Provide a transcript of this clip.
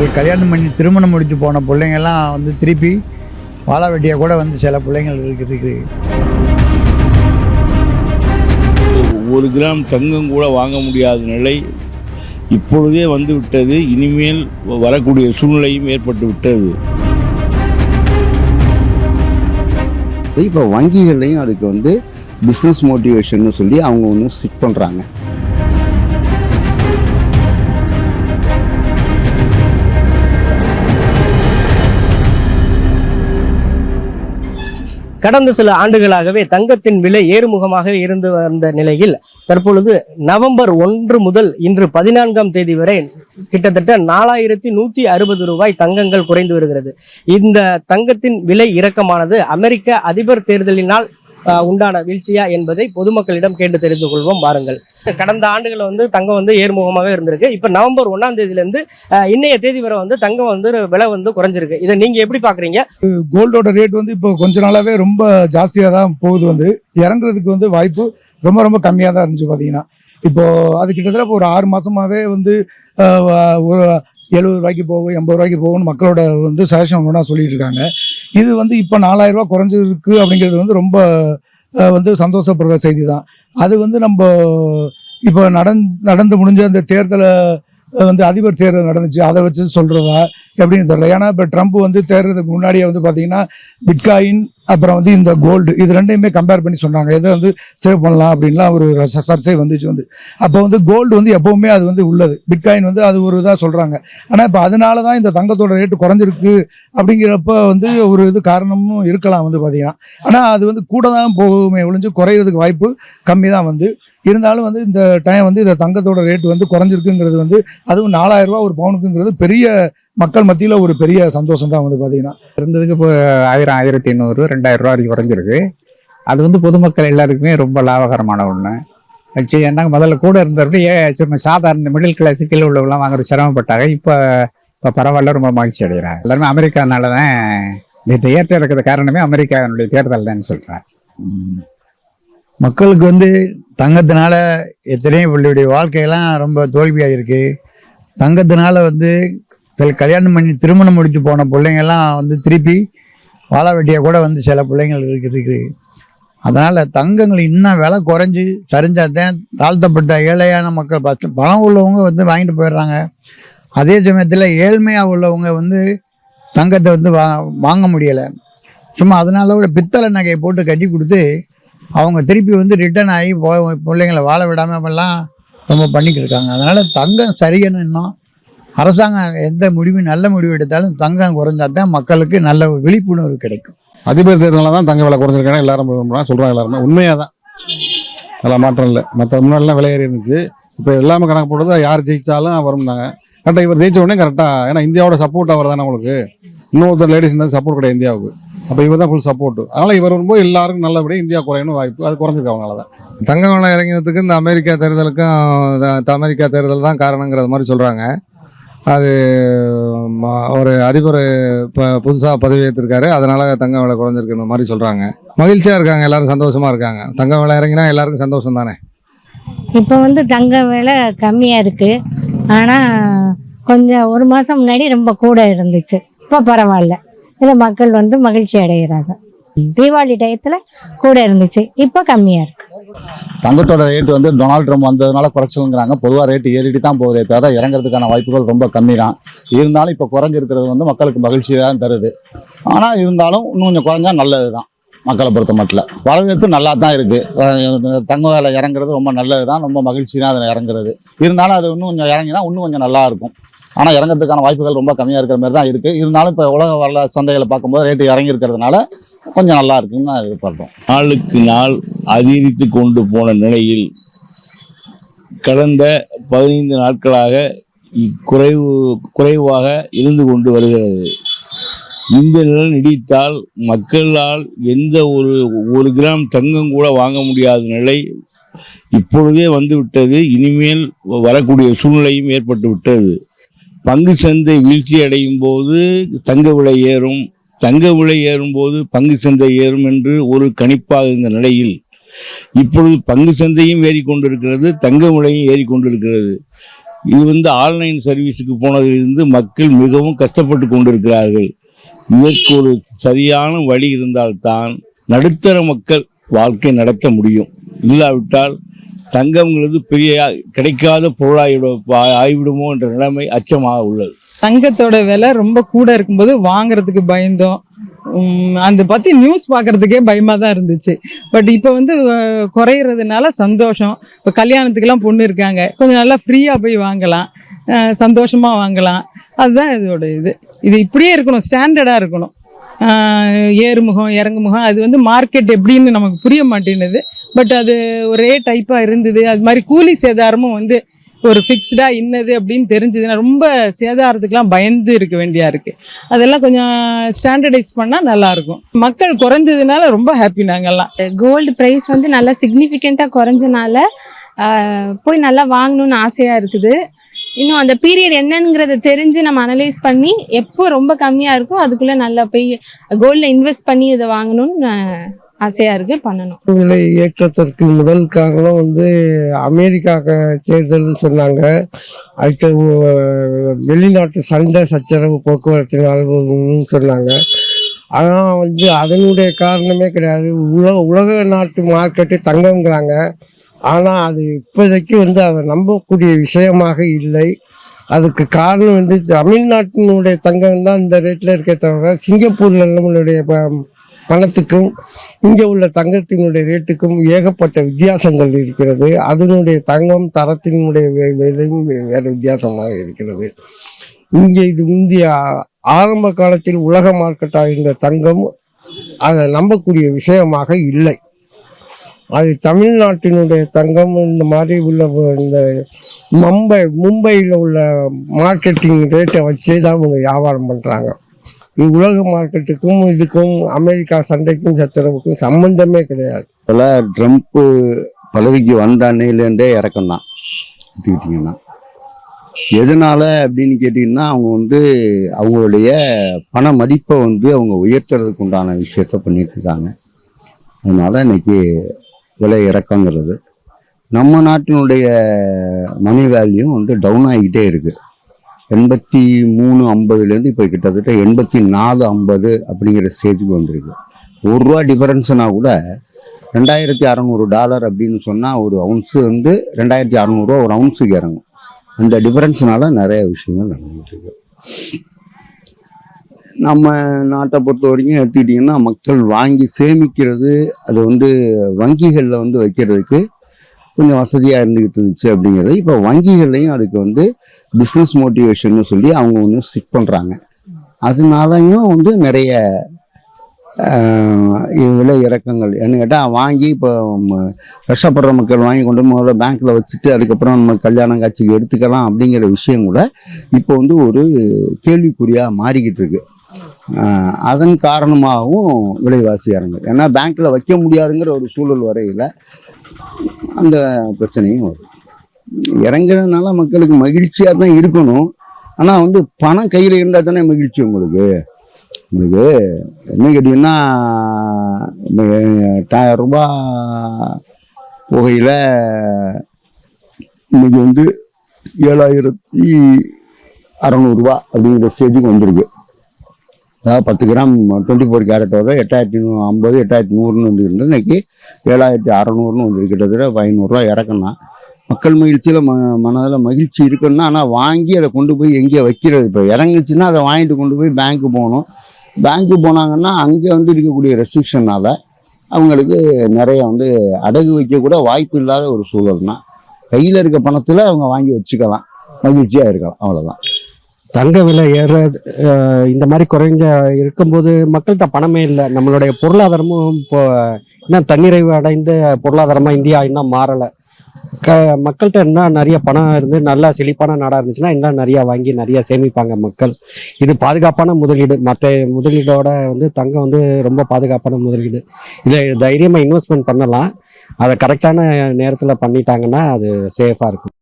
கல்- கல்யாணம் பண்ணி திருமணம் முடித்து போன பிள்ளைங்கெல்லாம் வந்து திருப்பி வாழ வெட்டியாக கூட வந்து சில பிள்ளைங்கள் இருக்குது ஒரு கிராம் தங்கம் கூட வாங்க முடியாத நிலை இப்பொழுதே வந்து விட்டது. இனிமேல் வரக்கூடிய சூழ்நிலையும் ஏற்பட்டு விட்டது. இப்போ வங்கிகள்லையும் அதுக்கு வந்து பிஸ்னஸ் மோட்டிவேஷன் சொல்லி அவங்க ஒன்று ஸ்டிக் பண்ணுறாங்க கடந்த சில ஆண்டுகளாகவே தங்கத்தின் விலை ஏறுமுகமாக இருந்து வந்த நிலையில் தற்பொழுது நவம்பர் ஒன்று முதல் இன்று பதினான்காம் தேதி வரை கிட்டத்தட்ட நாலாயிரத்தி நூத்தி அறுபது ரூபாய் தங்கங்கள் குறைந்து வருகிறது. இந்த தங்கத்தின் விலை இறக்கமானது அமெரிக்க அதிபர் தேர்தலினால் உண்டான வீழ்ச்சியா என்பதை பொதுமக்களிடம் கேட்டு தெரிந்து கொள்வோம். வாருங்கள். கடந்த ஆண்டுகள் வந்து தங்கம் வந்து ஏர்முகமாகவே இருந்திருக்கு. இப்ப நவம்பர் ஒன்னாம் தேதியிலிருந்து இன்னைய தேதி வரை வந்து தங்கம் வந்து விலை வந்து குறைஞ்சிருக்கு. இதை நீங்க எப்படி பாக்குறீங்க? கோல்டோட ரேட் வந்து இப்போ கொஞ்ச நாளாவே ரொம்ப ஜாஸ்தியாக தான் போகுது வந்து. இறங்குறதுக்கு வந்து வாய்ப்பு ரொம்ப ரொம்ப கம்மியாக தான் இருந்துச்சு பார்த்தீங்கன்னா இப்போ அது கிட்டத்தட்ட இப்போ ஒரு ஆறு மாசமாவே வந்து ஒரு எழுபது ரூபாய்க்கு போகும் எண்பது ரூபாய்க்கு போகும்னு மக்களோட வந்து சஜஷன் ஒன்றா சொல்லிட்டு இருக்காங்க. இது வந்து இப்போ நாலாயிரம் ரூபா குறைஞ்சிருக்கு அப்படிங்கிறது வந்து ரொம்ப வந்து சந்தோஷப்படுற செய்தி தான் அது வந்து நம்ம இப்போ நடந் நடந்து முடிஞ்ச அந்த தேர்தலை வந்து அதிபர் தேர்தல் நடந்துச்சு அதை வச்சு சொல்கிறதா எப்படின்னு தெரியல. ஏன்னா இப்போ ட்ரம்ப் வந்து தேர்தலுக்கு முன்னாடியே வந்து பார்த்திங்கன்னா பிட்காயின் அப்புறம் வந்து இந்த கோல்டு இது ரெண்டையுமே கம்பேர் பண்ணி சொன்னாங்க. எதை வந்து சேவ் பண்ணலாம் அப்படின்லாம் ஒரு ச- சர்ச்சை வந்துச்சு வந்து. அப்போ வந்து கோல்டு வந்து எப்பவுமே அது வந்து உள்ளது. பிட்காயின் வந்து அது ஒரு இதாக சொல்கிறாங்க ஆனால் இப்போ அதனால தான் இந்த தங்கத்தோட ரேட்டு குறைஞ்சிருக்கு அப்படிங்கிறப்ப வந்து ஒரு இது காரணமும் இருக்கலாம் வந்து பார்த்தீங்கன்னா ஆனால் அது வந்து கூட தான் போகுமே ஒழிஞ்சு குறையிறதுக்கு வாய்ப்பு கம்மி தான் வந்து. இருந்தாலும் வந்து இந்த டைம் வந்து இந்த தங்கத்தோட ரேட் வந்து குறைஞ்சிருக்குங்கிறது வந்து அதுவும் நாலாயிரம் ரூபாய் ஒரு பவுனுக்குங்கிறது பெரிய மக்கள் மத்தியில் ஒரு பெரிய சந்தோஷம் தான் வந்து பார்த்தீங்கன்னா இருந்ததுக்கு இப்போ ஆயிரம் ஆயிரத்தி எண்ணூறு ரெண்டாயிரம் ரூபா வரைக்கும் குறைஞ்சிருக்கு. அது வந்து பொதுமக்கள் எல்லாருக்குமே ரொம்ப லாபகரமான ஒன்று ஆக்சுவலி என்ன முதல்ல கூட இருந்தப்படி ஏன் சும்மா சாதாரண மிடில் கிளாஸ் கீழே உள்ளவங்களாம் வாங்குற சிரமப்பட்டாங்க. இப்போ இப்போ பரவாயில்ல ரொம்ப மகிழ்ச்சி அடைகிறாங்க. எல்லாருமே அமெரிக்கானால தான் இந்த ஏற்ற இருக்கிறது காரணமே அமெரிக்காவினுடைய தேர்தல் தான் சொல்கிறேன். மக்களுக்கு வந்து தங்கத்தினால எத்தனையோ பிள்ளையுடைய வாழ்க்கையெல்லாம் ரொம்ப தோல்வியாக இருக்கு தங்கத்தினால வந்து கல்யாணம் பண்ணி திருமணம் முடித்து போன பிள்ளைங்கெல்லாம் வந்து திருப்பி வாழ வெட்டியாக கூட வந்து சில பிள்ளைங்கள் இருக்குது அதனால் தங்கங்கள் இன்னும் விலை குறைஞ்சி சரிஞ்சாதான் தாழ்த்தப்பட்ட ஏழையான மக்கள் பச்ச- பணம் உள்ளவங்க வந்து வாங்கிட்டு போயிடுறாங்க. அதே சமயத்தில் ஏழ்மையாக உள்ளவங்க வந்து தங்கத்தை வந்து வா வாங்க முடியலை. சும்மா அதனால கூட பித்தளை நகையை போட்டு கட்டி கொடுத்து அவங்க திருப்பி வந்து ரிட்டர்ன் ஆகி போ பிள்ளைங்களை வாழ விடாமல் எல்லாம் ரொம்ப பண்ணிக்கிட்டு இருக்காங்க. அதனால் தங்கம் சரியணும் இன்னும் அரசாங்கம் எந்த முடிவு நல்ல முடிவு எடுத்தாலும் தங்கம் குறைஞ்சா தான் மக்களுக்கு நல்ல ஒரு விழிப்புணர்வு கிடைக்கும். அதிபர் தேர்தலில் தான் தங்க விலை குறைஞ்சிருக்காங்க எல்லாரும் சொல்கிறாங்க எல்லாருமே. உண்மையாக தான். அதில் மாற்றம் இல்லை. மற்ற முன்னாடிலாம் விலை ஏறி இருந்துச்சு. இப்போ எல்லாமே கணக்கு போடுறது யார் ஜெயிச்சாலும் வரும்னாங்க கரெக்டாக இவர் ஜெயிச்ச உடனே கரெக்டாக ஏன்னா இந்தியாவோட சப்போர்ட் அவர் தானே உங்களுக்கு. இன்னொருத்தர் லேடிஸ் இருந்தால் சப்போர்ட் கிடையாது இந்தியாவுக்கு. அப்போ இவர் தான் ஃபுல் சப்போர்ட் அதனால் இவர் வரும்போது எல்லாருக்கும் நல்லபடியாக இந்தியா குறையணும் வாய்ப்பு அது குறைஞ்சிருக்கு அவங்களால தான். தங்க விலை இறங்கினதுக்கு இந்த அமெரிக்கா தேர்தலுக்கும் அமெரிக்கா தேர்தல் தான் காரணங்கிறது மாதிரி சொல்கிறாங்க அது ம- ஒரு அதிபர் இப்போ புதுசாக பதவி ஏற்றிருக்காரு அதனால தங்க விலை குறைஞ்சிருக்குன்ற மாதிரி சொல்கிறாங்க மகிழ்ச்சியாக இருக்காங்க எல்லாரும் சந்தோஷமாக இருக்காங்க. தங்க விலை இறங்கினா எல்லாருக்கும் சந்தோஷம் தானே? இப்போ வந்து தங்க விலை கம்மியாக இருக்குது ஆனால் கொஞ்சம் ஒரு மாதம் முன்னாடி ரொம்ப கூட இருந்துச்சு. இப்போ பரவாயில்ல. இதை மக்கள் வந்து மகிழ்ச்சி அடைகிறாங்க. தீபாவளி டயத்தில் கூட இருந்துச்சு. இப்போ கம்மியாக இருக்குது தங்கத்தோட ரேட் வந்து டொனால்ட் ட்ரம்ப் வந்ததுனால குறைச்சலுங்கிறாங்க. பொதுவாக ரேட்டு ஏறிட்டு தான் போகுதே தவிர இறங்குறதுக்கான வாய்ப்புகள் ரொம்ப கம்மி தான் இருந்தாலும் இப்போ குறைஞ்சிருக்கிறது வந்து மக்களுக்கு மகிழ்ச்சி தான் தருது. ஆனால் இருந்தாலும் இன்னும் கொஞ்சம் குறைஞ்சா நல்லது தான் மக்களை பொறுத்த மட்டும் வரவேற்பு நல்லா தான் இருக்குது தங்க வேலை இறங்குறது ரொம்ப நல்லது தான் ரொம்ப மகிழ்ச்சி தான் அதில் இறங்குறது. இருந்தாலும் அது இன்னும் கொஞ்சம் இறங்கினா இன்னும் கொஞ்சம் நல்லா இருக்கும். ஆனால் இறங்குறதுக்கான வாய்ப்புகள் ரொம்ப கம்மியாக இருக்கிற மாதிரி தான் இருக்குது இருந்தாலும் இப்போ உலக வரல சந்தைகளை பார்க்கும்போது ரேட்டு இறங்கி இருக்கிறதுனால கொஞ்சம் நல்லா இருக்குன்னு நான் எதிர்பார்த்தோம் நாளுக்கு நாள் அதிகரித்து கொண்டு போன நிலையில் கடந்த பதினைந்து நாட்களாக குறைவு குறைவாக இருந்து கொண்டு வருகிறது. இந்த நிலை நீடித்தால் மக்களால் எந்த ஒரு ஒரு கிராம் தங்கம் கூட வாங்க முடியாத நிலை இப்பொழுதே வந்துவிட்டது. இனிமேல் வரக்கூடிய சூழ்நிலையும் ஏற்பட்டு விட்டது. பங்கு சந்தை வீழ்ச்சி அடையும் போது தங்க விலை ஏறும். தங்க விலை ஏறும்போது பங்கு சந்தை ஏறும் என்று ஒரு கணிப்பாக இருந்த நிலையில் இப்பொழுது பங்கு சந்தையும் ஏறிக்கொண்டிருக்கிறது தங்க விலையும் ஏறிக்கொண்டிருக்கிறது. இது வந்து ஆன்லைன் சர்வீஸுக்கு போனதிலிருந்து மக்கள் மிகவும் கஷ்டப்பட்டு கொண்டிருக்கிறார்கள். இதற்கு ஒரு சரியான வழி இருந்தால்தான் நடுத்தர மக்கள் வாழ்க்கை நடத்த முடியும். இல்லாவிட்டால் தங்கம்ங்கிறது பெரிய கிடைக்காத பொருளாகிவிட ஆகிவிடுமோ என்ற நிலைமை அச்சமாக உள்ளது. தங்கத்தோட விலை ரொம்ப கூட இருக்கும்போது வாங்குறதுக்கு பயந்தோம். அந்த பத்தி நியூஸ் பார்க்கறதுக்கே பயமா தான் இருந்துச்சு. பட் இப்போ வந்து அஹ், குறையிறதுனால சந்தோஷம். இப்போ கல்யாணத்துக்கெல்லாம் பொண்ணு இருக்காங்க. கொஞ்சம் நல்லா ஃப்ரீயா போய் வாங்கலாம். சந்தோஷமாக சந்தோஷமா வாங்கலாம். அதுதான் இதோட இது. இது இப்படியே இருக்கணும். ஸ்டாண்டர்டா இருக்கணும். ஏறுமுகம் இறங்குமுகம் அது வந்து மார்க்கெட் எப்படின்னு நமக்கு புரிய மாட்டேங்குது பட் அது ஒரே டைப்பாக இருந்தது. அது மாதிரி கூலி சேதாரமும் வந்து ஒரு ஃபிக்ஸ்டா இன்னது அப்படின்னு தெரிஞ்சதுன்னா ரொம்ப சேதாரத்துக்குலாம் பயந்து இருக்க வேண்டியா இருக்கு. அதெல்லாம் கொஞ்சம் ஸ்டாண்டர்டைஸ் பண்ணா நல்லா இருக்கும். மக்கள் குறைஞ்சதுனால ரொம்ப ஹாப்பி நாங்கெல்லாம். கோல்டு ப்ரைஸ் வந்து நல்லா சிக்னிஃபிகண்ட்டாக குறைஞ்சனால போய் நல்லா வாங்கணும்னு ஆசையாக இருக்குது. இன்னும் அந்த பீரியட் என்னங்கிறத தெரிஞ்சு நம்ம அனலைஸ் பண்ணி எப்போ ரொம்ப கம்மியாக இருக்கோ அதுக்குள்ளே நல்லா போய் கோல்டில் இன்வெஸ்ட் பண்ணி இதை வாங்கணும்னு ஆசையா இருக்கு பண்ணணும். விலை ஏற்றத்திற்கு முதல் காரணம் வந்து அமெரிக்கா தேர்தல்னு சொன்னாங்க. அடுத்த வெளிநாட்டு சண்டை சச்சரவு போக்குவரத்தினால் சொன்னாங்க. ஆனால் வந்து அதனுடைய காரணமே கிடையாது. உலக உலக நாட்டு மார்க்கெட்டு தங்கங்கிறாங்க. ஆனால் அது இப்போதைக்கு வந்து அதை நம்பக்கூடிய விஷயமாக இல்லை. அதுக்கு காரணம் வந்து தமிழ்நாட்டினுடைய தங்கம் தான் இந்த ரேட்டில் இருக்க தவிர சிங்கப்பூர்ல நம்மளுடைய ப- பணத்துக்கும் இங்கே உள்ள தங்கத்தினுடைய ரேட்டுக்கும் ஏகப்பட்ட வித்தியாசங்கள் இருக்கிறது. அதனுடைய தங்கம் தரத்தினுடைய விலையும் வேறு வித்தியாசமாக இருக்கிறது. இங்கே இது முந்தைய ஆரம்ப காலத்தில் உலக மார்க்கெட்டாக இருந்த தங்கம் அதை நம்பக்கூடிய விஷயமாக இல்லை. அது தமிழ்நாட்டினுடைய தங்கம் இந்த மாதிரி உள்ள இந்த மும்பை மும்பையில் உள்ள மார்க்கெட்டிங் ரேட்டை வச்சே தான் இவங்க வியாபாரம் பண்ணுறாங்க உலக மார்க்கெட்டுக்கும் இதுக்கும் அமெரிக்கா சண்டைக்கும் சத்துறவுக்கும் சம்பந்தமே கிடையாது. ட்ரம்ப்பு பதவிக்கு வந்த அன்னையிலேருந்தே இறக்கம் தான். எடுத்துக்கிட்டிங்கன்னா. எதனால அப்படின்னு கேட்டிங்கன்னா அவங்க வந்து அவங்களுடைய பண மதிப்பை வந்து அவங்க உயர்த்துறதுக்கு உண்டான விஷயத்த பண்ணிட்டு இருக்காங்க. அதனால இன்னைக்கு விலை இறக்கங்கிறது. நம்ம நாட்டினுடைய மணி வேல்யூ வந்து டவுன் ஆகிக்கிட்டே இருக்குது எண்பத்தி மூணு ஐம்பதுலேருந்து இப்போ கிட்டத்தட்ட எண்பத்தி நாலு ஐம்பது அப்படிங்கிற ஸ்டேஜுக்கு வந்திருக்கு. ஒரு ரூபா டிஃபரன்ஸ்னா கூட ரெண்டாயிரத்தி அறநூறு டாலர் அப்படின்னு சொன்னால் ஒரு அவுன்ஸு வந்து ரெண்டாயிரத்தி அறநூறுவா ஒரு அவுன்ஸுக்கு இறங்கும். அந்த டிஃபரன்ஸ்னால நிறைய விஷயங்கள் நடந்துட்டு நம்ம நாட்டை பொறுத்த வரைக்கும் எடுத்துக்கிட்டிங்கன்னா மக்கள் வாங்கி சேமிக்கிறது அது வந்து வங்கிகளில் வந்து வைக்கிறதுக்கு கொஞ்சம் வசதியாக இருந்துகிட்டு இருந்துச்சு அப்படிங்கிறது இப்போ வங்கிகள்லையும் அதுக்கு வந்து பிஸ்னஸ் மோட்டிவேஷன் சொல்லி அவங்க ஒன்று ஸ்டிக் பண்ணுறாங்க அதனாலையும் வந்து நிறைய விலை இறக்கங்கள். என்ன கேட்டால் வாங்கி இப்போ கஷ்டப்படுற மக்கள் வாங்கி கொண்டு முதல்ல பேங்க்கில் வச்சுட்டு அதுக்கப்புறம் நம்ம கல்யாணம் காட்சிக்கு எடுத்துக்கலாம் அப்படிங்கிற விஷயம் கூட இப்போ வந்து ஒரு கேள்விக்குறியாக மாறிக்கிட்டு இருக்கு. அதன் காரணமாகவும் விலைவாசி இறங்குது ஏன்னா பேங்க்கில் வைக்க முடியாதுங்கிற ஒரு சூழல் வரையில் அந்த பிரச்சனையும் வரும். இறங்குறதுனால மக்களுக்கு மகிழ்ச்சியாக தான் இருக்கணும். ஆனால் வந்து பணம் கையில் இருந்தால் தானே மகிழ்ச்சி உங்களுக்கு? உங்களுக்கு என்ன கேட்டிங்கன்னா இந்த புகையில் இன்னைக்கு வந்து ஏழாயிரத்தி அறநூறுபா அப்படிங்கிற ஸ்டேஜுக்கு வந்திருக்கு. அதாவது பத்து கிராம் டுவெண்ட்டி ஃபோர் கேரட்டோட எட்டாயிரத்தி நூ ஐம்பது எட்டாயிரத்தி நூறுன்னு வந்துருக்கு இன்னைக்கு ஏழாயிரத்தி அறநூறுன்னு வந்து கிட்டத்தட்ட ஐநூறுரூவா இறக்கணும் மக்கள் மகிழ்ச்சியில் ம மனதில் மகிழ்ச்சி இருக்குன்னா ஆனால் வாங்கி அதை கொண்டு போய் எங்கேயோ வைக்கிறது. இப்போ இறங்குச்சுன்னா அதை வாங்கிட்டு கொண்டு போய் பேங்க்கு போகணும். பேங்க்கு போனாங்கன்னா அங்கே வந்து இருக்கக்கூடிய ரெஸ்ட்ரிக்ஷனால் அவங்களுக்கு நிறைய வந்து அடகு வைக்கக்கூட வாய்ப்பு இல்லாத ஒரு சூழல்னா கையில் இருக்க பணத்தில் அவங்க வாங்கி வச்சுக்கலாம். மகிழ்ச்சியாக இருக்கலாம். அவ்வளோதான் தங்க விலை ஏற இந்த மாதிரி குறைஞ்ச இருக்கும்போது மக்கள்கிட்ட பணமே இல்லை. நம்மளுடைய பொருளாதாரமும் இப்போ இன்னும் தன்னிறைவு அடைந்த பொருளாதாரமாக இந்தியா இன்னும் மாறலை. க மக்கள்கிட்ட இன்னும் நிறைய பணம் இருந்து நல்லா செழிப்பான நாடாக இருந்துச்சுன்னா இன்னும் நிறைய வாங்கி நிறைய சேமிப்பாங்க மக்கள். இது பாதுகாப்பான முதலீடு. மற்ற முதலீடோட வந்து தங்கம் வந்து ரொம்ப பாதுகாப்பான முதலீடு. இதை தைரியமாக இன்வெஸ்ட்மெண்ட் பண்ணலாம். அதை கரெக்டான நேரத்தில் பண்ணிட்டாங்கன்னா அது சேஃபாக இருக்கும்.